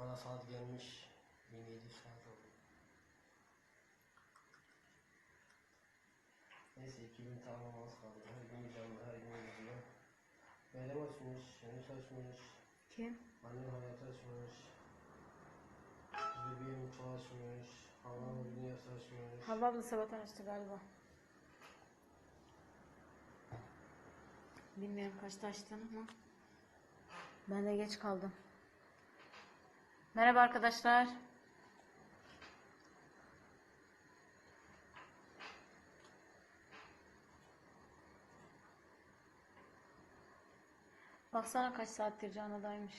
Bana saat gelmiş. 1700 saat oldu. Neyse 2000 tamamlamamız kaldı. Her gün canlı, her gün canlı. Meryem açmış, Yunus açmış, Kim? annem hayat açmış. Bebeğim mutfağı açmış, Havva dünyası açmış. Havva abla sabahtan açtı galiba. Bilmiyorum kaçta açtın ama. Ben de geç kaldım. Merhaba arkadaşlar. Baksana kaç saattir Canada'ymış.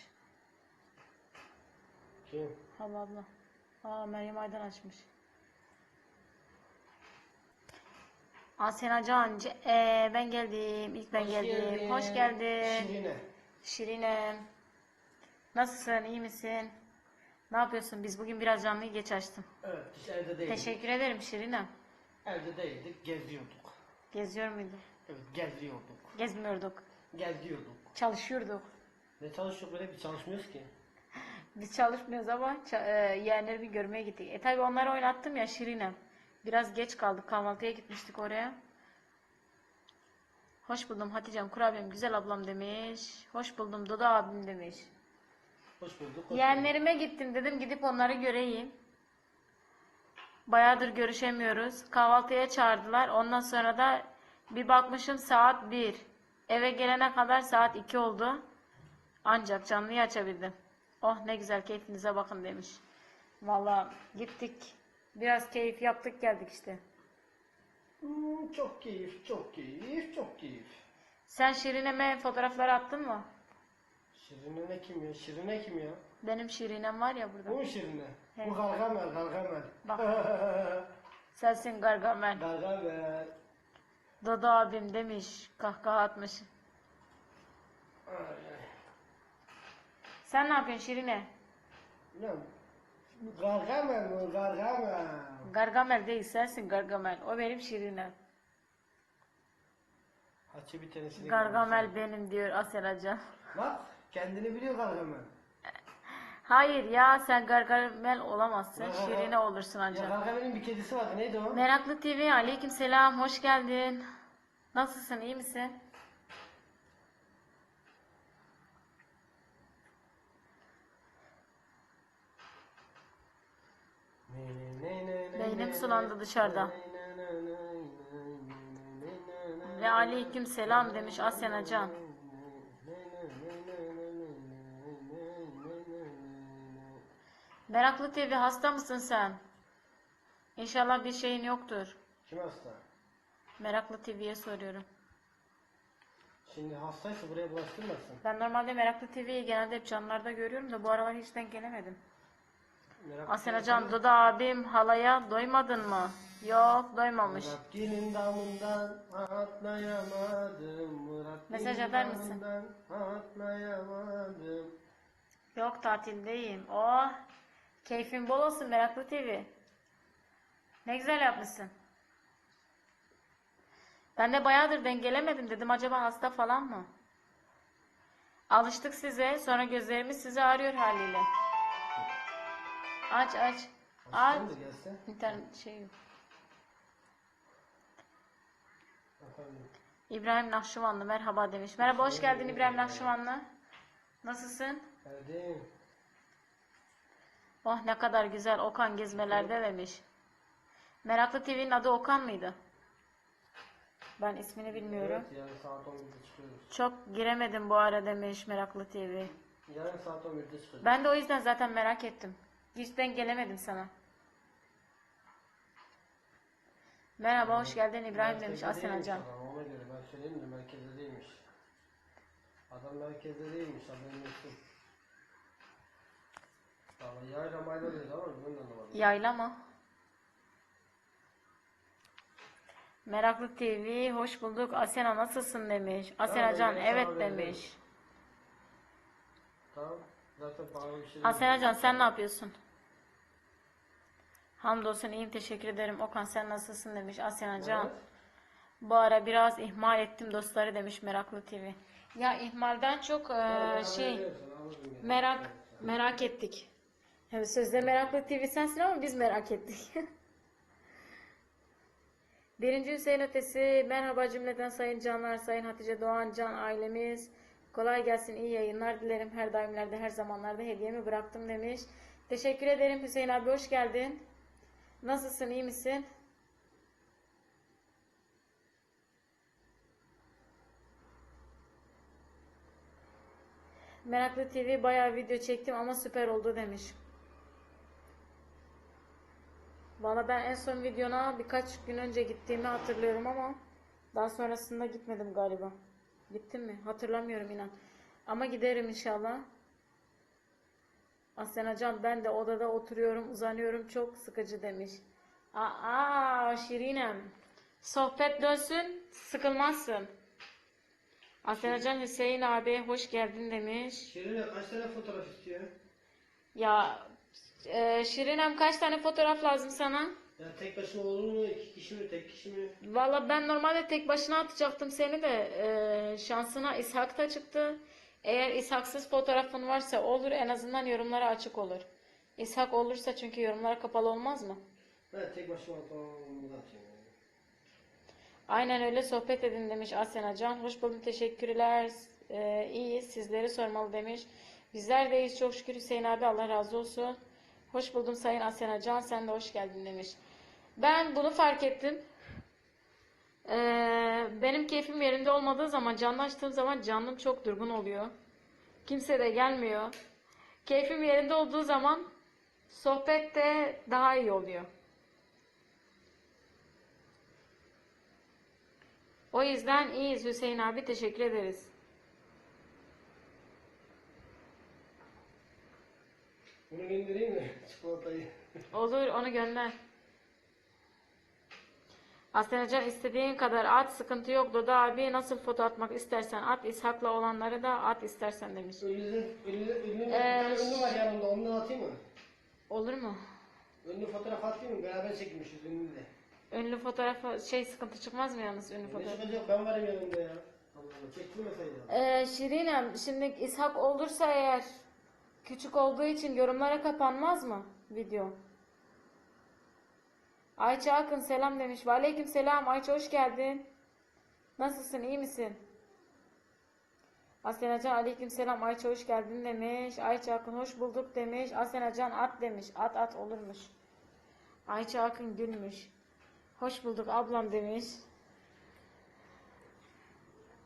Kim? Havva abla. Aa Meryem Aydan açmış. Asena Cancı. Ee, ben geldim. İlk ben geldim. Hoş geldin. Şirine. Şirinem. Nasılsın? iyi misin? Ne yapıyorsun? Biz bugün biraz canlıyı geç açtım. Evet, biz evde değildik. Teşekkür ederim Şirinem. Evde değildik, geziyorduk. Geziyor muyduk? Evet, geziyorduk. Gezmiyorduk. Geziyorduk. Çalışıyorduk. Ne çalışıyoruz böyle bir çalışmıyoruz ki. Biz çalışmıyoruz ama e, yeğenleri bir görmeye gittik. E tabi onları oynattım ya Şirinem. Biraz geç kaldık. Kahvaltıya gitmiştik oraya. Hoş buldum Hatice'm, kurabiyem, güzel ablam demiş. Hoş buldum Dodo abim demiş. Hoş bulduk. Hoş Yeğenlerime gittim dedim gidip onları göreyim. Bayağıdır görüşemiyoruz. Kahvaltıya çağırdılar. Ondan sonra da bir bakmışım saat 1. Eve gelene kadar saat 2 oldu. Ancak canlıyı açabildim. Oh ne güzel keyfinize bakın demiş. Vallahi gittik. Biraz keyif yaptık geldik işte. Hmm, çok keyif, çok keyif, çok keyif. Sen Şirine'me fotoğrafları attın mı? Şirine ne kim ya? Şirine kim ya? Benim Şirinem var ya Bu burada. mu Şirine? He. Bu Gargamel, Gargamel. Bak. Sensin Gargamel. Gargamel. Dodo abim demiş. Kahkaha atmış. Ay. Sen ne yapıyorsun Şirine? Ne? Gargamel mi? Gargamel. Gargamel değil sensin Gargamel. O benim Şirinem. Hatice bir tanesini Gargamel benim diyor Aselacan. Bak kendini biliyor Gargamel. Hayır ya sen Gargamel olamazsın. Gargamel- Şirine olursun Ya ancak. Gargamel'in bir kedisi vardı neydi o? Meraklı TV aleyküm selam hoş geldin. Nasılsın iyi misin? Beynim sulandı dışarıda. Ve aleyküm selam demiş Asena Can. Meraklı TV hasta mısın sen? İnşallah bir şeyin yoktur. Kim hasta? Meraklı TV'ye soruyorum. Şimdi hastaysa buraya bulaştırmasın. Ben normalde Meraklı TV'yi genelde hep canlarda görüyorum da bu aralar hiç denk gelemedim. Merak Asena Can, Doda abim halaya doymadın mı? Yok doymamış. Muratgil'in damından atlayamadım. Muratgil'in Mesaj atar mısın? damından Atlayamadım. Yok tatildeyim. Oh keyfin bol olsun Meraklı TV. Ne güzel yapmışsın. Ben de bayağıdır dengelemedim dedim acaba hasta falan mı? Alıştık size sonra gözlerimiz sizi arıyor haliyle. Aç aç. Aç. İnternet şey yok. İbrahim Nakşivanlı merhaba demiş. Merhaba hoş geldin İbrahim Nakşivanlı. Nasılsın? Erdem. Oh ne kadar güzel Okan gezmelerde demiş. Meraklı TV'nin adı Okan mıydı? Ben ismini bilmiyorum. Evet yarın saat 11'de çıkıyoruz. Çok giremedim bu ara demiş Meraklı TV. Yarın saat 11'de çıkıyoruz. Ben de o yüzden zaten merak ettim. Hiç denk gelemedim sana. Merhaba hoş geldin İbrahim demiş Merkezde Asena değilmiş Can. adam, Ona göre ben söyleyeyim de merkezde değilmiş. Adam merkezde değilmiş haberin olsun. Valla yayla mayla dedi ama ben de anlamadım. Yayla mı? Meraklı TV hoş bulduk. Asena nasılsın demiş. Asena Tamam, Can evet sana demiş. Tamam. Zaten pahalı bir şey Asena. Can sen ne yapıyorsun? Hamdolsun iyiyim teşekkür ederim. Okan sen nasılsın demiş Asena Can. Evet. Bu ara biraz ihmal ettim dostları demiş Meraklı TV. Ya ihmalden çok eee, Tamam, şey sana, yani. merak merak ettik. Evet sözde meraklı TV sensin ama biz merak ettik. Birinci Hüseyin Ötesi. Merhaba cümleten sayın canlar, sayın Hatice Doğan, can ailemiz. Kolay gelsin, iyi yayınlar dilerim. Her daimlerde, her zamanlarda hediyemi bıraktım demiş. Teşekkür ederim Hüseyin abi, hoş geldin. Nasılsın, iyi misin? Meraklı TV bayağı video çektim ama süper oldu demiş. Valla ben en son videona birkaç gün önce gittiğimi hatırlıyorum ama daha sonrasında gitmedim galiba. Gittim mi? Hatırlamıyorum inan. Ama giderim inşallah. Aslen Can ben de odada oturuyorum uzanıyorum çok sıkıcı demiş. Aa Şirinem. Sohbet dönsün sıkılmazsın. Aslen Can Hüseyin abi hoş geldin demiş. Şirin'e kaç tane fotoğraf istiyor? Ya e, Şirinem kaç tane fotoğraf lazım sana? Ya tek başına olur mu? İki kişi mi? Tek kişi mi? Valla ben normalde tek başına atacaktım seni de e, şansına İshak da çıktı. Eğer İshaksız fotoğrafın varsa olur en azından yorumlara açık olur. İshak olursa çünkü yorumlara kapalı olmaz mı? Ben tek başıma atayım. yani. Aynen öyle sohbet edin demiş Asena Can. Hoş bulduk teşekkürler. Ee, iyiyiz sizleri sormalı demiş. Bizler de iyiyiz çok şükür Hüseyin abi Allah razı olsun. Hoş buldum Sayın Asena Can sen de hoş geldin demiş. Ben bunu fark ettim. Ee, benim keyfim yerinde olmadığı zaman canlı açtığım zaman canım çok durgun oluyor. Kimse de gelmiyor. Keyfim yerinde olduğu zaman sohbet de daha iyi oluyor. O yüzden iyiyiz Hüseyin abi teşekkür ederiz. Bunu indireyim mi? Çikolatayı. Olur onu gönder. Aslenacan istediğin kadar at sıkıntı yok Doda abi nasıl foto atmak istersen at İshak'la olanları da at istersen demiş. Ünlü, ünlü, ünlü, Ee, ünlü var yanımda. Onu da atayım mı? Olur mu? Ünlü fotoğraf atayım mı? Beraber çekmişiz ünlüyle. Ünlü fotoğrafı şey sıkıntı çıkmaz mı yalnız ünlü Ne fotoğraf? çıkacak? Ben varım yanımda ya. Allah. Çektirmeseydi. Ee, Şirinem şimdi İshak olursa eğer küçük olduğu için yorumlara kapanmaz mı video? Ayça Akın selam demiş. Aleyküm selam Ayça hoş geldin. Nasılsın iyi misin? Aslenacan aleyküm selam Ayça hoş geldin demiş. Ayça Akın hoş bulduk demiş. Aslenacan at demiş. At at olurmuş. Ayça Akın gülmüş. Hoş bulduk ablam demiş.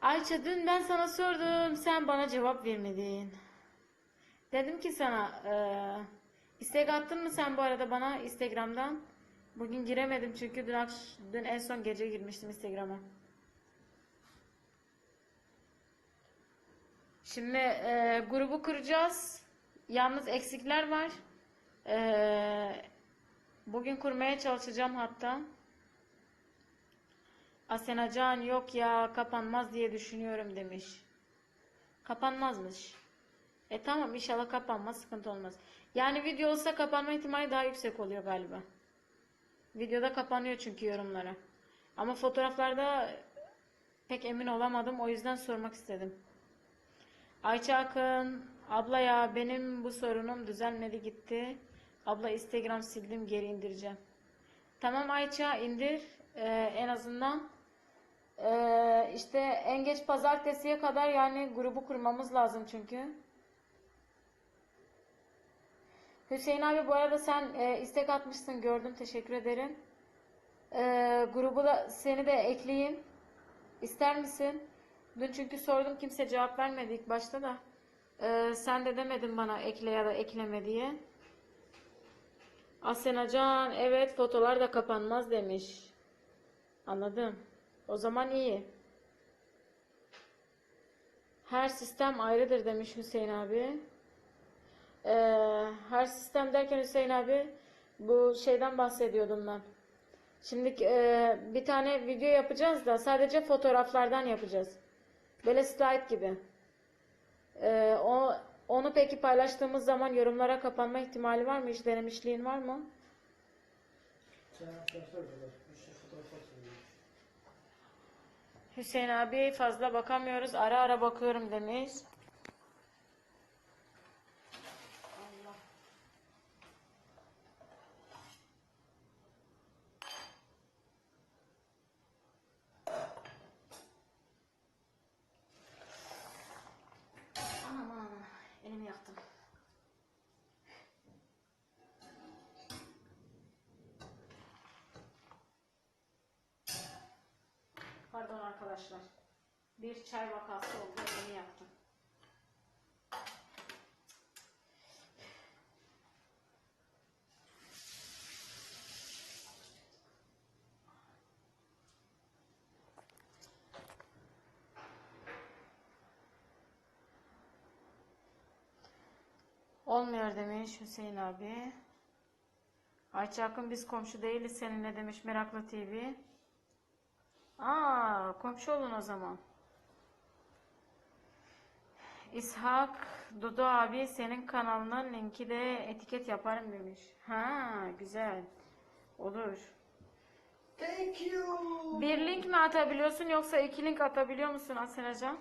Ayça dün ben sana sordum sen bana cevap vermedin. Dedim ki sana eee istek attın mı sen bu arada bana Instagram'dan? Bugün giremedim çünkü dün, dün en son gece girmiştim Instagram'a. Şimdi eee, grubu kuracağız. Yalnız eksikler var. Eee, bugün kurmaya çalışacağım hatta. Asena Can yok ya kapanmaz diye düşünüyorum demiş. Kapanmazmış. E tamam inşallah kapanmaz sıkıntı olmaz. Yani video olsa kapanma ihtimali daha yüksek oluyor galiba. Videoda kapanıyor çünkü yorumlara. Ama fotoğraflarda pek emin olamadım o yüzden sormak istedim. Ayça Akın, abla ya benim bu sorunum düzelmedi gitti. Abla Instagram sildim geri indireceğim. Tamam Ayça indir Ee, en azından. Ee, işte en geç pazartesiye kadar yani grubu kurmamız lazım çünkü. Hüseyin abi bu arada sen e, istek atmışsın gördüm teşekkür ederim. Ee, grubu da seni de ekleyeyim. İster misin? Dün çünkü sordum kimse cevap vermedi ilk başta da. Ee, sen de demedin bana ekle ya da ekleme diye. Asena Can evet fotolar da kapanmaz demiş. Anladım. O zaman iyi. Her sistem ayrıdır demiş Hüseyin abi. Ee, her sistem derken Hüseyin abi bu şeyden bahsediyordum ben. Şimdi e, bir tane video yapacağız da sadece fotoğraflardan yapacağız. Böyle slide gibi. Ee, o onu peki paylaştığımız zaman yorumlara kapanma ihtimali var mı? Hiç denemişliğin var mı? Hüseyin abi fazla bakamıyoruz. Ara ara bakıyorum demiş. Allah. Bir çay vakası oldu. Yeni yaptım. Olmuyor demiş Hüseyin abi. Ayça Akın biz komşu değiliz seninle demiş Meraklı TV. Aa komşu olun o zaman. İshak Dudu abi senin kanalının linki de etiket yaparım demiş. Ha güzel. Olur. Thank you. Bir link mi atabiliyorsun yoksa iki link atabiliyor musun Asenacan?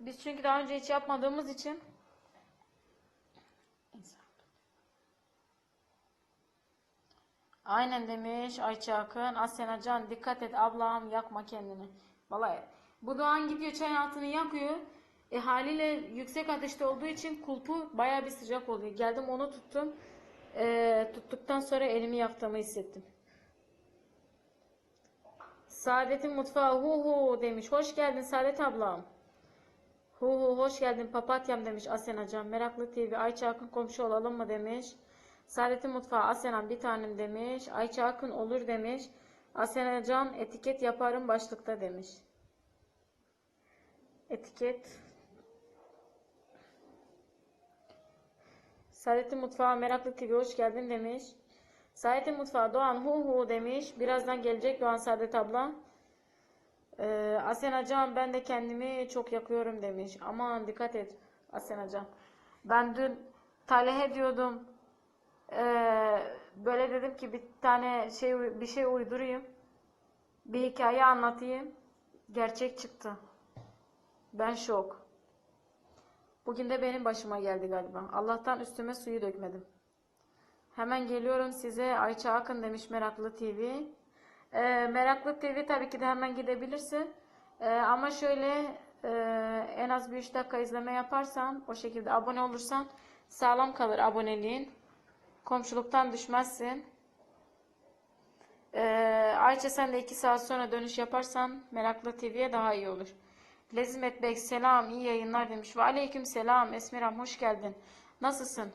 Biz çünkü daha önce hiç yapmadığımız için. Aynen demiş Ayça Akın. Asenacan dikkat et ablam yakma kendini. Vallahi bu Doğan gidiyor çay altını yakıyor. E haliyle yüksek ateşte olduğu için kulpu baya bir sıcak oluyor. Geldim onu tuttum. E, tuttuktan sonra elimi yaktığımı hissettim. Saadet'in mutfağı hu hu demiş. Hoş geldin Saadet ablam. Hu hu hoş geldin papatyam demiş Asena Can. Meraklı TV Ayça Akın komşu olalım mı demiş. Saadet'in mutfağı Asena bir tanem demiş. Ayça Akın olur demiş. Asena Can etiket yaparım başlıkta demiş. Etiket. Saadet'in mutfağı Meraklı TV hoş geldin demiş. Saadet'in mutfağı Doğan hu hu demiş. Birazdan gelecek Doğan Saadet abla. Ee, Asena Can ben de kendimi çok yakıyorum demiş. Aman dikkat et Asena Can. Ben dün Talih'e diyordum. Ee, böyle dedim ki bir tane şey bir şey uydurayım. Bir hikaye anlatayım. Gerçek çıktı. Ben şok. Bugün de benim başıma geldi galiba. Allah'tan üstüme suyu dökmedim. Hemen geliyorum size Ayça Akın demiş Meraklı TV. Ee, Meraklı TV tabii ki de hemen gidebilirsin. Ee, ama şöyle e, en az bir 3 dakika izleme yaparsan o şekilde abone olursan sağlam kalır aboneliğin. Komşuluktan düşmezsin. Ee, Ayça sen de 2 saat sonra dönüş yaparsan Meraklı TV'ye daha iyi olur. Lezimet Bey selam iyi yayınlar demiş. Ve aleyküm selam Esmiram hoş geldin. Nasılsın?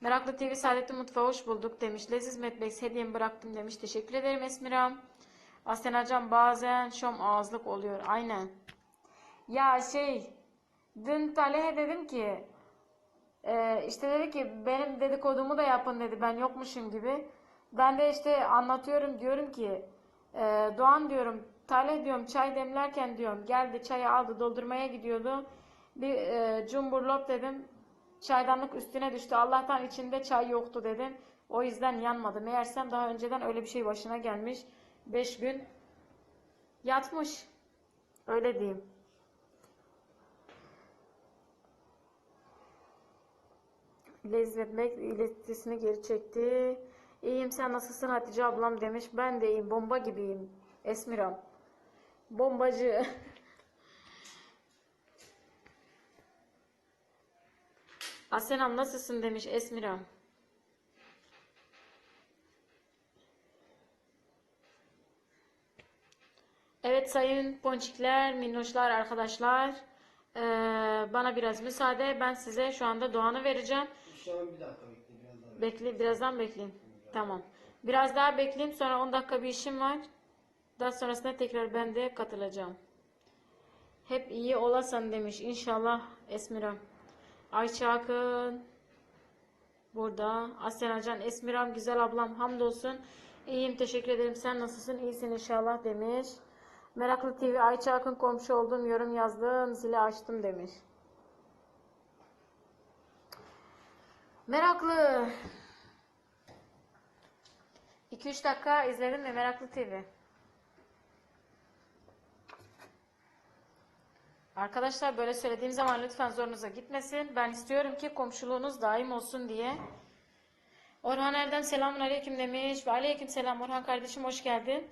Meraklı TV Saadetli Mutfağı hoş bulduk demiş. Leziz Medbex hediyemi bıraktım demiş. Teşekkür ederim Esmiram. Aslen Hocam bazen şom ağızlık oluyor. Aynen. Ya şey dün Talih'e dedim ki e, işte dedi ki benim dedikodumu da yapın dedi. Ben yokmuşum gibi. Ben de işte anlatıyorum diyorum ki e, Doğan diyorum Talih diyorum çay demlerken diyorum geldi çayı aldı doldurmaya gidiyordu. Bir e, cumburlop dedim Çaydanlık üstüne düştü. Allah'tan içinde çay yoktu dedim. O yüzden yanmadı. Meğersem daha önceden öyle bir şey başına gelmiş. 5 gün yatmış. Öyle diyeyim. Lezzet Bek iletisini geri çekti. İyiyim sen nasılsın Hatice ablam demiş. Ben de iyiyim. Bomba gibiyim. Esmiram. Bombacı. Asenam nasılsın demiş Esmiram. Evet sayın ponçikler, minnoşlar, arkadaşlar. Ee, bana biraz müsaade. Ben size şu anda Doğan'ı vereceğim. Şu an bir dakika bekle biraz daha. Bekle, birazdan bekleyeyim. Tamam. Biraz daha bekleyeyim. Sonra 10 dakika bir işim var. Daha sonrasında tekrar ben de katılacağım. Hep iyi olasan demiş. İnşallah Esmiram. Ayça Akın. Burada. Aslen Can Esmiram güzel ablam hamdolsun. İyiyim teşekkür ederim. Sen nasılsın? İyisin inşallah demiş. Meraklı TV Ayça Akın komşu oldum. Yorum yazdım. Zili açtım demiş. Meraklı. 2-3 dakika izledim mi Meraklı TV? Arkadaşlar böyle söylediğim zaman lütfen zorunuza gitmesin. Ben istiyorum ki komşuluğunuz daim olsun diye. Orhan Erdem selamun aleyküm demiş. Ve aleyküm selam Orhan kardeşim hoş geldin.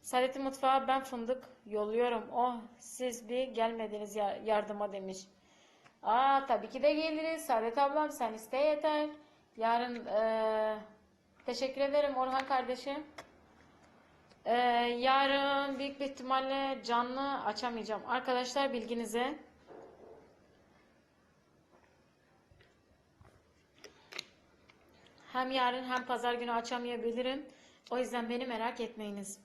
Saadet'in mutfağı ben fındık yolluyorum. Oh siz bir gelmediniz ya- yardıma demiş. Aa tabii ki de geliriz. Saadet ablam sen iste yeter. Yarın eee, teşekkür ederim Orhan kardeşim. Ee, yarın büyük bir ihtimalle canlı açamayacağım. Arkadaşlar bilginize. Hem yarın hem pazar günü açamayabilirim. O yüzden beni merak etmeyiniz.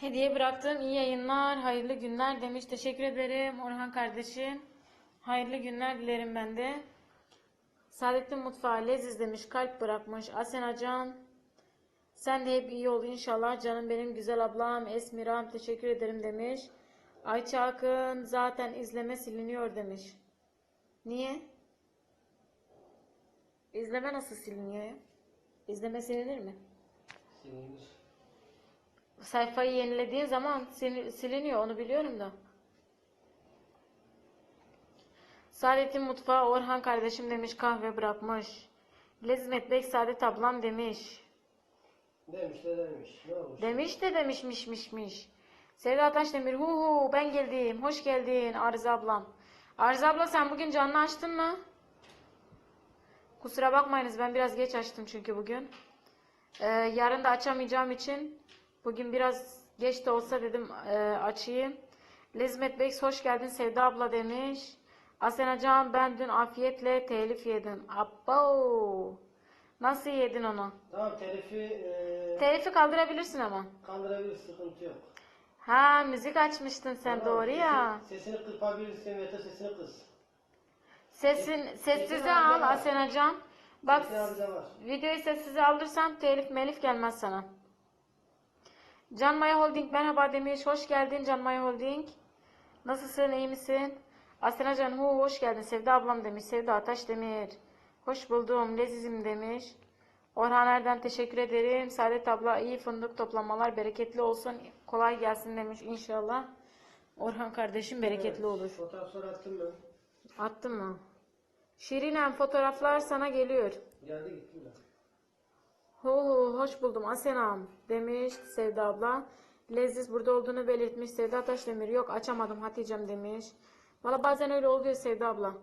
Hediye bıraktım. İyi yayınlar, hayırlı günler demiş. Teşekkür ederim Orhan kardeşim. Hayırlı günler dilerim ben de. Saadettin Mutfağı leziz demiş. Kalp bırakmış. Asena Can. Sen de hep iyi ol inşallah. Canım benim güzel ablam. Esmiram teşekkür ederim demiş. Ayça Akın zaten izleme siliniyor demiş. Niye? İzleme nasıl siliniyor ya? İzleme silinir mi? Silinmiş. Sayfayı yenilediğin zaman sil- siliniyor onu biliyorum da. Saadet'in mutfağı Orhan kardeşim demiş kahve bırakmış. Lezmet Bey Saadet ablam demiş. Demiş de demiş. Ne olmuş? Demiş de demişmişmişmiş. Sevda Taşdemir hu hu ben geldim. Hoş geldin Arıza ablam. Arıza abla sen bugün canlı açtın mı? Kusura bakmayınız ben biraz geç açtım çünkü bugün. Ee, yarın da açamayacağım için bugün biraz geç de olsa dedim e, açayım. Lezmet Bey hoş geldin Sevda abla demiş. Asena Can ben dün afiyetle telif yedim. Abo. Nasıl yedin onu? Tamam telifi e, Telifi kaldırabilirsin ama. kaldırabilir sıkıntı yok. Ha müzik açmıştın sen Tamam, doğru ya. Sesini, sesini kırpabilirsin ve de sesini kıs. Sesin Ses- sessize al alacağım. Asenacan. Bak Sesini alacağım var. videoyu sessize alırsan telif melif gelmez sana. Can Maya Holding merhaba demiş. Hoş geldin Can Maya Holding. Nasılsın iyi misin? Asenacan hu hoş geldin. Sevda ablam demiş. Sevda Ataş Demir. Hoş buldum. Lezizim demiş. Orhan Erden teşekkür ederim. Saadet abla iyi fındık toplamalar bereketli olsun. Kolay gelsin demiş inşallah. Orhan kardeşim bereketli olur. Fotoğrafları attım ben. Attın mı? Şirinem fotoğraflar sana geliyor. Geldi gittim ben. Hu hoş buldum Asenam demiş Sevda abla. Leziz burada olduğunu belirtmiş. Sevda Taşdemir yok açamadım Hatice'm demiş. Valla bazen öyle oluyor Sevda abla.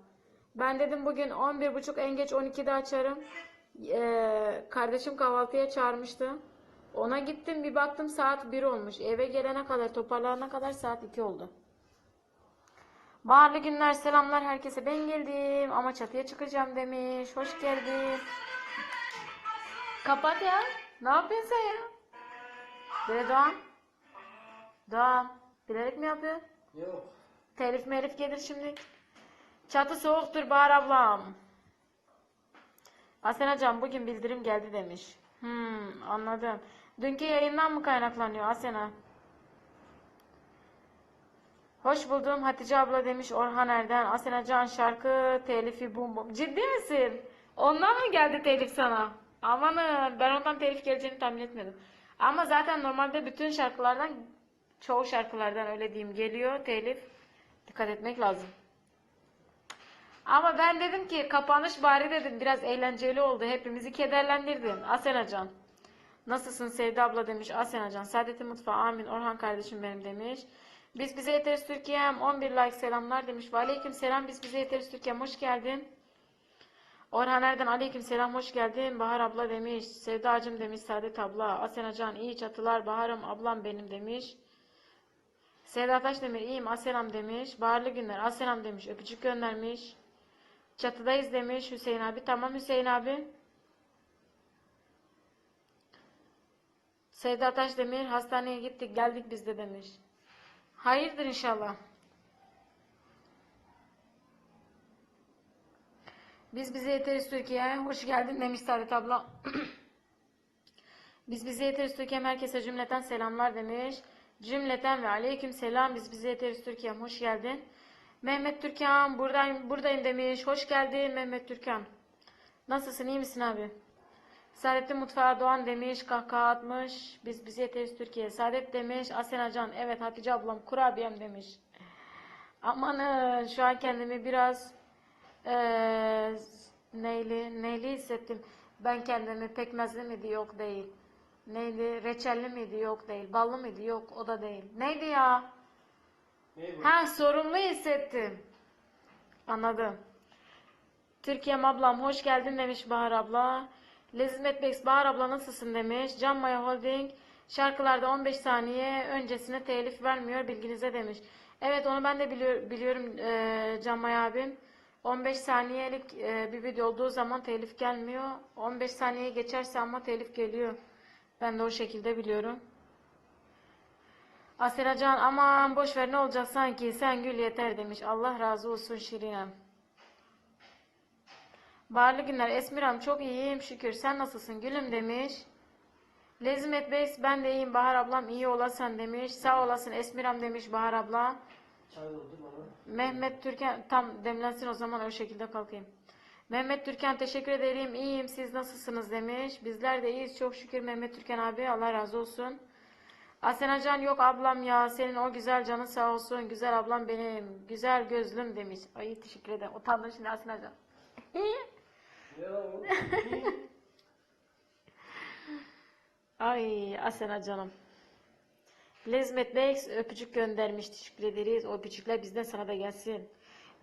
Ben dedim bugün 11.30 en geç 12'de açarım. Ee, kardeşim kahvaltıya çağırmıştı. Ona gittim bir baktım saat 1 olmuş. Eve gelene kadar toparlanana kadar saat 2 oldu. Baharlı günler selamlar herkese ben geldim ama çatıya çıkacağım demiş. Hoş geldin. Kapat ya. Ne yapıyorsun sen ya? Böyle Doğan. Doğan. Bilerek mi yapıyor? Yok. Telif merif gelir şimdi. Çatı soğuktur Bahar ablam. Asena Can bugün bildirim geldi demiş. Hmm, anladım. Dünkü yayından mı kaynaklanıyor Asena? Hoş buldum Hatice abla demiş Orhan Erden. Asena Can şarkı telifi bum bum. Ciddi misin? Ondan mı geldi telif sana? Amanın ben ondan telif geleceğini tahmin etmedim. Ama zaten normalde bütün şarkılardan çoğu şarkılardan öyle diyeyim geliyor telif. Dikkat etmek lazım. Ama ben dedim ki kapanış bari dedim biraz eğlenceli oldu. Hepimizi kederlendirdin. Asenacan. Nasılsın Sevda abla demiş. Asenacan. Saadet'in mutfağı amin. Orhan kardeşim benim demiş. Biz bize yeteriz Türkiye'm. 11 like selamlar demiş. Ve aleyküm selam. Biz bize yeteriz Türkiye'm. Hoş geldin. Orhan Erden aleyküm selam. Hoş geldin. Bahar abla demiş. Sevdacım demiş. Saadet abla. Asenacan iyi çatılar. Baharım ablam benim demiş. Sevda Taşdemir iyiyim Aselam demiş. Baharlı günler Aselam demiş. Öpücük göndermiş. Çatıdayız demiş Hüseyin abi. Tamam Hüseyin abi. Sevda Taşdemir hastaneye gittik geldik biz de demiş. Hayırdır inşallah. Biz bize yeteriz Türkiye. Hoş geldin demiş Saadet abla. Biz bize yeteriz Türkiye. Herkese cümleten selamlar demiş. Cümleten ve aleyküm selam. Biz bize yeteriz Türkiye. Hoş geldin. Mehmet Türkan buradayım, buradayım demiş. Hoş geldin Mehmet Türkan. Nasılsın iyi misin abi? Saadettin Mutfağı Doğan demiş. Kahkaha atmış. Biz bize yeteriz Türkiye. Saadet demiş. Asena Can. Evet Hatice ablam kurabiyem demiş. Aman şu an kendimi biraz eee neyli, neyli hissettim. Ben kendimi pekmezli miydi? Yok değil. Neydi? Reçelli miydi? Yok değil. Ballı mıydı? Yok o da değil. Neydi ya? Ne bu? Ha sorumlu hissettim. Anladım. Türkiye'm ablam hoş geldin demiş Bahar abla. Lezmet Beks Bahar abla nasılsın demiş. Can Maya Holding şarkılarda 15 saniye öncesine telif vermiyor bilginize demiş. Evet onu ben de biliyor, biliyorum e, Can Maya abim. 15 saniyelik e, bir video olduğu zaman telif gelmiyor. 15 saniye geçerse ama telif geliyor. Ben de o şekilde biliyorum. Asena Can aman boş ver ne olacak sanki sen gül yeter demiş. Allah razı olsun Şirinem. Barlı günler Esmiram çok iyiyim şükür. Sen nasılsın gülüm demiş. Lezimet Beys ben de iyiyim Bahar ablam iyi olasın demiş. Sağ olasın Esmiram demiş Bahar abla. Çay doldur bana. Mehmet Türkan tam demlensin o zaman o şekilde kalkayım. Mehmet Türkan teşekkür ederim. İyiyim. Siz nasılsınız demiş. Bizler de iyiyiz. Çok şükür Mehmet Türkan abi. Allah razı olsun. Asena Can yok ablam ya. Senin o güzel canın sağ olsun. Güzel ablam benim. Güzel gözlüm demiş. Ay teşekkür ederim. Utandım şimdi Asena Can. Ay Asena canım. Lezmet Bey öpücük göndermiş. Teşekkür ederiz. O öpücükler bizden sana da gelsin.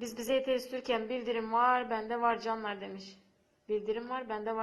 Biz bize yeteriz Türkiye'm bildirim var. Bende var canlar demiş. Bildirim var. Bende var.